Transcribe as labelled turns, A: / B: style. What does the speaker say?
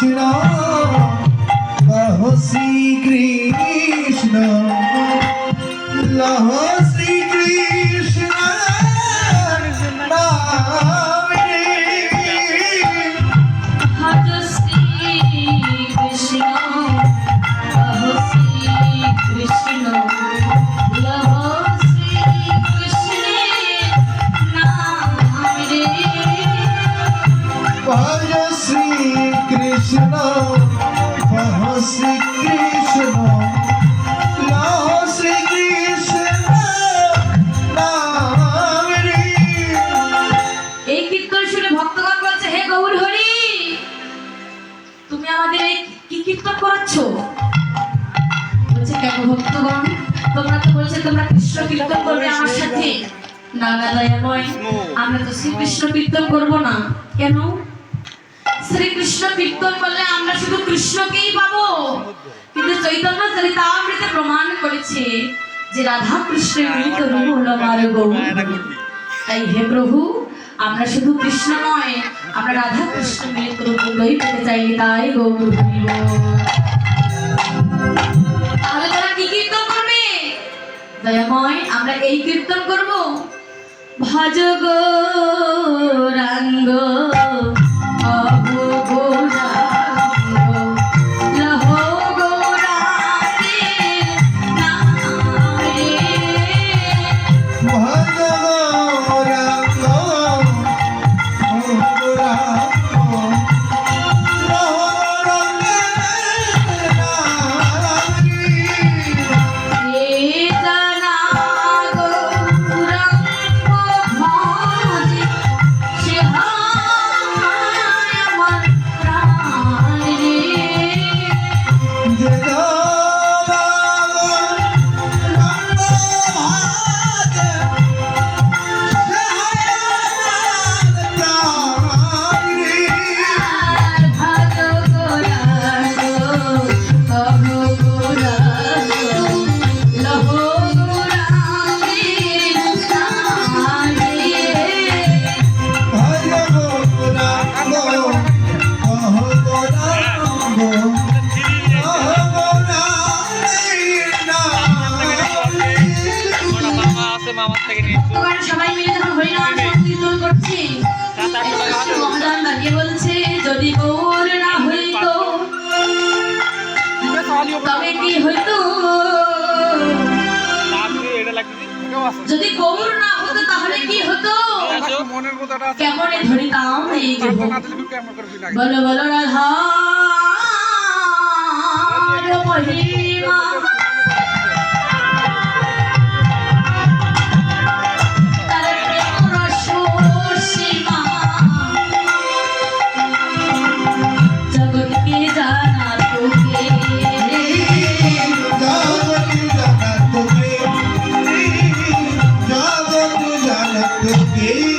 A: You know. Krishna
B: এই কীর্তন শুনে ভক্তগণ বলছে গৌর হরি তুমি আমাদের কি কীর্তন করাচ্ছ? বলছে ভক্তগণ? তোমরা বলছে তোমরা কৃষ্ণ কীর্তন করবে আমার সাথে। না না দয়াময় আমরা তো শ্রীকৃষ্ণ কীর্তন করব না। কেন? শ্রীকৃষ্ণ কীর্তন করলে আমরা শুধু কৃষ্ণকেই পাবো। কিন্তু চৈতন্য প্রমাণ করেছে যে রাধা মিলিত রূপ হলো তাই হে প্রভু, আমরা শুধু কৃষ্ণ নয়, আমরা রাধা কৃষ্ণ মিলিত রূপগুলোই পেতে চাই, তাই গৌর তাহলে তারা কি কীর্তন করবে? দয়াময়, আমরা এই কীর্তন করব। ভজ গৌরাঙ্গ সবাই মিলে যখন হরিনাম সংকীর্তন করছি মহাজন দাঁড়িয়ে বলছে যদি গৌর না হইতো তবে কি হইতো যদি গৌর না হতো তাহলে কি হতো
C: মনের কথাটা আছে
B: কেমন ধরিতাম এই বলো বলো রাধা মহিমা
A: Deus.